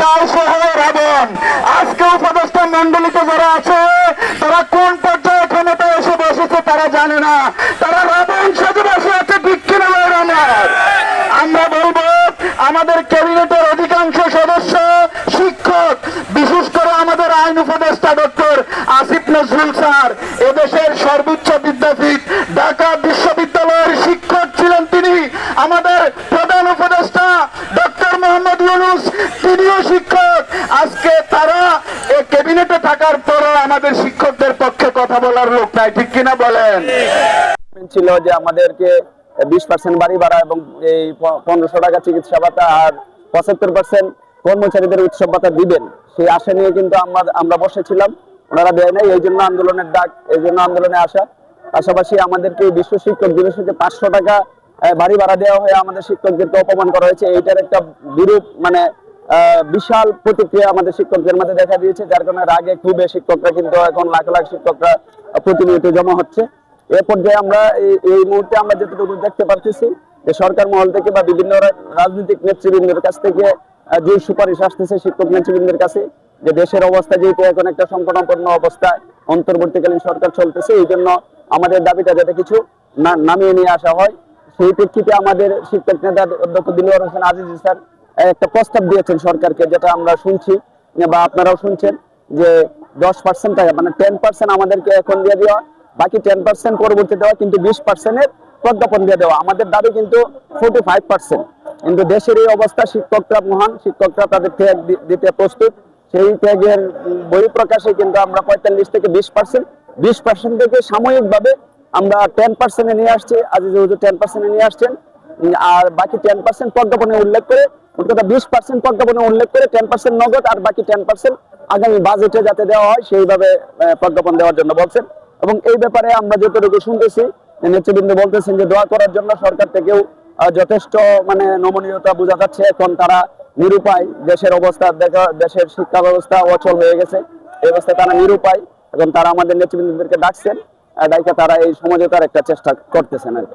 কাল সহ রাবণ। আজকে উপদেষ্টা মন্ডলীতে যারা আছে, তারা কোন পর্যায়ে ক্ষমতায় এসে বসেছে তারা জানে না। তারা রাবণ সাজে বসে আছে আমার আমরা বলব, আমাদের ক্যাবিনেটের অধিকাংশ সদস্য শিক্ষক, বিশেষ করে আমাদের আইন উপদেষ্টা ডক্টর আসিফ নজরুল স্যার, এদেশের সর্বোচ্চ বিদ্যাপীঠ, ঢাকা বিশ্ববিদ্যালয়ের শিক্ষক ছিলেন তিনি আমাদের প্রধান উপদেষ্টা ডক্টর মোহাম্মদ ইউনুস তিনিও শিক্ষক আজকে তারা এই ক্যাবিনেটে থাকার পরও আমাদের শিক্ষকদের পক্ষে কথা বলার লোক নাই, ঠিক কিনা বলেন? ছিল যে আমাদেরকে বিশ পার্সেন্ট বাড়ি ভাড়া এবং এই পনেরোশো টাকা চিকিৎসা ভাতা আর পঁচাত্তর পার্সেন্ট কর্মচারীদের উৎসব ভাতা দিবেন। সেই আশা নিয়ে কিন্তু আমরা আমরা বসেছিলাম, ওনারা দেয় নাই, এই জন্য আন্দোলনের ডাক, এই জন্য আন্দোলনে আসা। পাশাপাশি আমাদেরকে বিশ্ব শিক্ষক দিবসে যে পাঁচশো টাকা বাড়ি ভাড়া দেওয়া হয়ে আমাদের শিক্ষকদেরকে অপমান করা হয়েছে। এইটার একটা বিরূপ মানে বিশাল প্রতিক্রিয়া আমাদের শিক্ষকদের মধ্যে দেখা দিয়েছে, যার কারণে রাগে খুবই শিক্ষকরা কিন্তু এখন লাখ লাখ শিক্ষকরা প্রতিনিয়ত জমা হচ্ছে। এ পর্যায়ে আমরা এই- মুহূর্তে আমরা যতটুকু দেখতে পারতেছি যে সরকার মহল থেকে বা বিভিন্ন রাজনৈতিক নেতৃবৃন্দের কাছ থেকে যে সুপারিশ আসতেছে শিক্ষক নেতৃবৃন্দের কাছে, যে দেশের অবস্থা যেহেতু এখন একটা সংকটাপন্ন অবস্থায় অন্তর্বর্তীকালীন সরকার চলতেছে, এই জন্য আমাদের দাবিটা যাতে কিছু নামিয়ে নিয়ে আসা হয়। সেই প্রেক্ষিতে আমাদের শিক্ষক নেতা অধ্যক্ষ দিলওয়ার হোসেন আজিজ স্যার একটা প্রস্তাব দিয়েছেন সরকারকে, যেটা আমরা শুনছি, বা আপনারাও শুনছেন, যে দশ পার্সেন্ট টাকা মানে টেন পার্সেন্ট আমাদেরকে এখন দিয়ে দেওয়া, বাকি টেন পার্সেন্ট পরবর্তী দেওয়া কিন্তু বিশ পার্সেন্টের প্রজ্ঞাপন দিয়ে দেওয়া। আমাদের দাবি কিন্তু ফোর্টি ফাইভ পার্সেন্ট কিন্তু দেশের এই অবস্থা, শিক্ষকরা মহান, শিক্ষকরা তাদের ত্যাগ দিতে প্রস্তুত। সেই ত্যাগের বই প্রকাশে কিন্তু আমরা পঁয়তাল্লিশ থেকে বিশ পার্সেন্ট বিশ পার্সেন্ট থেকে সাময়িকভাবে আমরা টেন পার্সেন্টে নিয়ে আসছি আজিজ হুজুর টেন পার্সেন্টে নিয়ে আসছেন। আর বাকি টেন পার্সেন্ট প্রজ্ঞাপনে উল্লেখ করে কথা বিশ পার্সেন্ট প্রজ্ঞাপনে উল্লেখ করে টেন পার্সেন্ট নগদ আর বাকি টেন পার্সেন্ট আগামী বাজেটে যাতে দেওয়া হয়, সেইভাবে প্রজ্ঞাপন দেওয়ার জন্য বলছেন। এবং এই ব্যাপারে আমরা যতটুকু শুনতেছি নেতৃবৃন্দ বলতেছেন যে দোয়া করার জন্য সরকার থেকেও যথেষ্ট মানে নমনীয়তা বোঝা যাচ্ছে এখন তারা নিরুপায়। দেশের অবস্থা, দেখা, দেশের শিক্ষা ব্যবস্থা অচল হয়ে গেছে। এই অবস্থায় তারা নিরুপায়। এখন তারা আমাদের নেতৃবৃন্দদেরকে ডাকছেন। ডাইকা তারা এই সমঝোতার একটা চেষ্টা করতেছেন আর